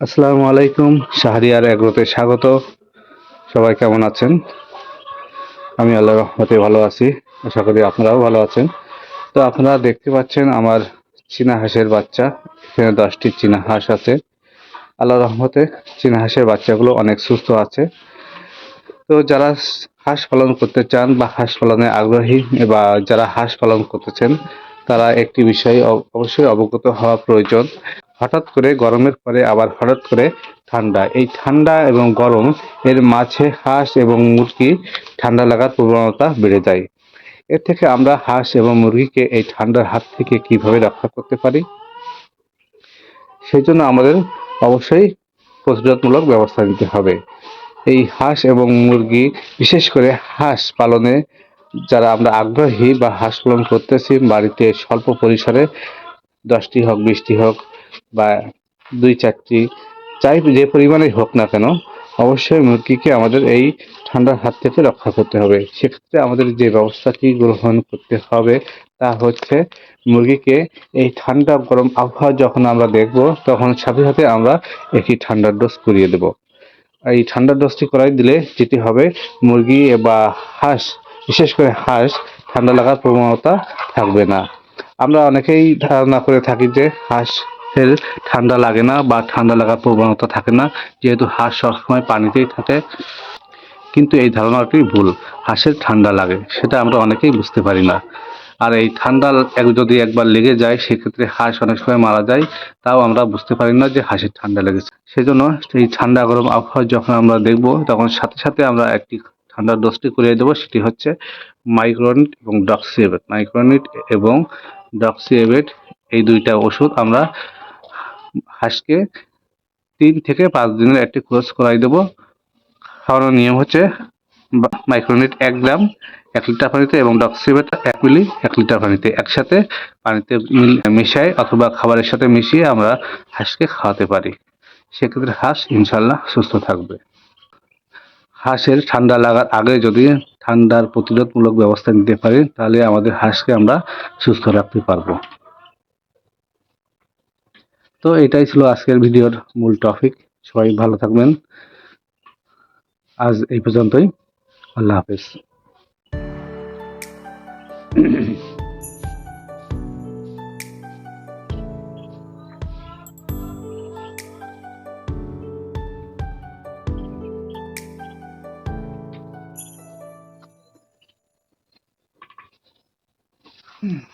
আসসালামু আলাইকুম, শাহরিয়ার এগ্রোতে স্বাগত। সবাই কেমন আছেন? আমি আল্লাহ রহমতে ভালো আছি, আশা করি আপনারাও ভালো আছেন। তো আপনারা দেখতে পাচ্ছেন আমার চীনা হাঁসের বাচ্চা, এখানে দশটি চীনা হাঁস আছে। আল্লাহ রহমতে চীনা হাঁসের বাচ্চাগুলো অনেক সুস্থ আছে। তো যারা হাঁস পালন করতে চান বা হাঁস পালনে আগ্রহী বা যারা হাঁস পালন করতেছেন তারা একটি বিষয়ে অবশ্যই অবগত হওয়া প্রয়োজন। হঠাৎ করে গরমের পরে আবার হঠাৎ করে ঠান্ডা। এই ঠান্ডা এবং গরম, এর মাঝে হাঁস এবং মুরগি ঠান্ডা লাগার প্রবণতা বেড়ে যায়। এর থেকে আমরা হাঁস এবং মুরগিকে এই ঠান্ডার হাত থেকে কীভাবে রক্ষা করতে পারি? সেই জন্য আমাদের অবশ্যই প্রতিরোধমূলক ব্যবস্থা নিতে হবে। এই হাঁস এবং মুরগি, বিশেষ করে হাঁস পালনে যারা আমরা আগ্রহী বা হাঁস পালন করতেছি, বাড়িতে স্বল্প পরিসরে দশটি হোক, বিশটি হোক বা দুই চারটি, চাই যে পরিমাণে হোক না কেন, অবশ্যই মুরগিকে আমাদের এই ঠান্ডার হাত থেকে রক্ষা করতে হবে। সেক্ষেত্রে আমাদের যে ব্যবস্থাটি গ্রহণ করতে হবে তা হচ্ছে মুরগিকে এই ঠান্ডা গরম আবহাওয়া যখন আমরা দেখব, তখন সাথে সাথে আমরা একটি ঠান্ডার ডোজ করিয়ে দেব। এই ঠান্ডার ডোজটি করাই দিলে যেটি হবে মুরগি বা হাঁস বিশেষ করে হাঁস, ঠান্ডা লাগার প্রবণতা থাকবে না। আমরা অনেকেই ধারণা করে থাকি যে হাঁসের ঠান্ডা লাগে না বা ঠান্ডা লাগার প্রবণতা থাকে না, যেহেতু হাঁস সবসময় পানিতেই থাকে। কিন্তু এই ধারণাটি ভুল। হাঁসের ঠান্ডা লাগে, সেটা আমরা অনেকেই বুঝতে পারি না। আর এই ঠান্ডা এক যদি একবার লেগে যায়, সেক্ষেত্রে হাঁস অনেক সময় মারা যায়। তাও আমরা বুঝতে পারি না যে হাঁসের ঠান্ডা লেগেছে। সেজন্য এই ঠান্ডা গরম আবহাওয়া যখন আমরা দেখব, তখন সাথে সাথে আমরা একটি ঠান্ডার ডোজটি করিয়ে দেবো, সেটি হচ্ছে মাইক্রোনিট এবং ডক্সিএবেট। মাইক্রোনিট এবং ডক্সিএবেট, এই দুইটা ওষুধ আমরা হাঁসকে তিন থেকে পাঁচ দিনের একটি কোর্স করাই দেবো। খাওয়ানোর নিয়ম হচ্ছে মাইক্রোনিট এক গ্রাম, এক লিটার পানিতে এবং ডক্সিবেট এক মিলি, এক লিটার পানিতে একসাথে পানিতে মিশাই অথবা খাবারের সাথে মিশিয়ে আমরা হাঁসকে খাওয়াতে পারি। সেক্ষেত্রে হাঁস ইনশাল্লাহ সুস্থ থাকবে। হাঁসের ঠান্ডা লাগার আগে যদি ঠান্ডার প্রতিরোধমূলক ব্যবস্থা নিতে পারি, তাহলে আমাদের হাঁসকে আমরা সুস্থ রাখতে পারব। তো এটাই ছিল আজকের ভিডিওর মূল টপিক। সবাই ভালো থাকবেন। আজ এই পর্যন্তই। আল্লাহ হাফেজ। Hmm.